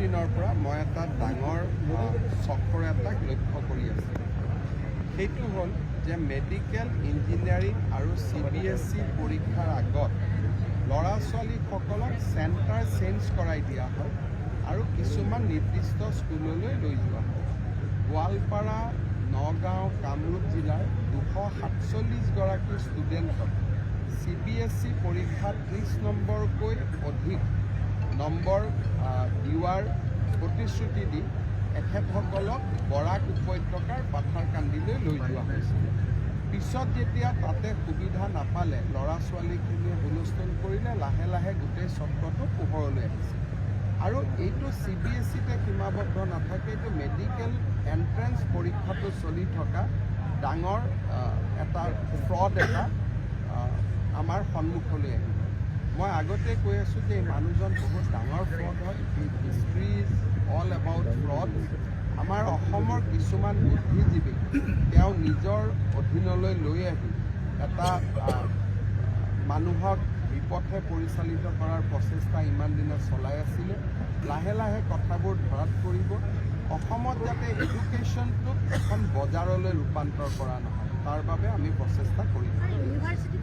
দিনৰ পৰা মই এটা ডাঙৰ চক্ৰ এটাক লক্ষ্য কৰি আছোঁ। সেইটো হ'ল যে মেডিকেল ইঞ্জিনিয়াৰিং আৰু চি বি এছ ই পৰীক্ষাৰ আগত ল'ৰা ছোৱালীসকলক চেণ্টাৰ চেঞ্জ কৰাই দিয়া হয় আৰু কিছুমান নিৰ্দিষ্ট স্কুললৈ লৈ যোৱা হয়। গোৱালপাৰা নগাঁও কামৰূপ জিলাৰ দুশ সাতচল্লিছগৰাকী ষ্টুডেণ্টক চি বি এছ ই পৰীক্ষাত ত্ৰিছ নম্বৰকৈ অধিক নম্বৰ দিয়াৰ প্ৰতিশ্ৰুতি দি এখেতসকলক বৰাক উপত্যকাৰ পাথাৰকান্দিলৈ লৈ যোৱা হৈছিল। পিছত যেতিয়া তাতে সুবিধা নাপালে ল'ৰা ছোৱালীখিনিয়ে হুলস্থুল কৰিলে, লাহে লাহে গোটেই চক্ৰটো পোহৰলৈ আহিছে আৰু এইটো চি বি এছ ইতে সীমাবদ্ধ নাথাকে, এইটো মেডিকেল এণ্ট্ৰেঞ্চ পৰীক্ষাটো চলি থকা ডাঙৰ এটা ফ্ৰড এটা আমাৰ সন্মুখলৈ আহিব। মই আগতে কৈ আছোঁ যে মানুহজন বহুত ডাঙৰ ফ্ৰড হয়। History is all about fraud আমাৰ অসমৰ কিছুমান বুদ্ধিজীৱী তেওঁ নিজৰ অধীনলৈ লৈ আহি এটা মানুহক বিপথে পৰিচালিত কৰাৰ প্ৰচেষ্টা ইমান দিনে চলাই আছিলে। লাহে লাহে কথাবোৰ ধৰাত পৰিব। অসমত যাতে এডুকেশ্যনটোক এখন বজাৰলৈ ৰূপান্তৰ কৰা নহয় তাৰ বাবে আমি প্ৰচেষ্টা কৰি থাকিম ইউনিভাৰ্চিটি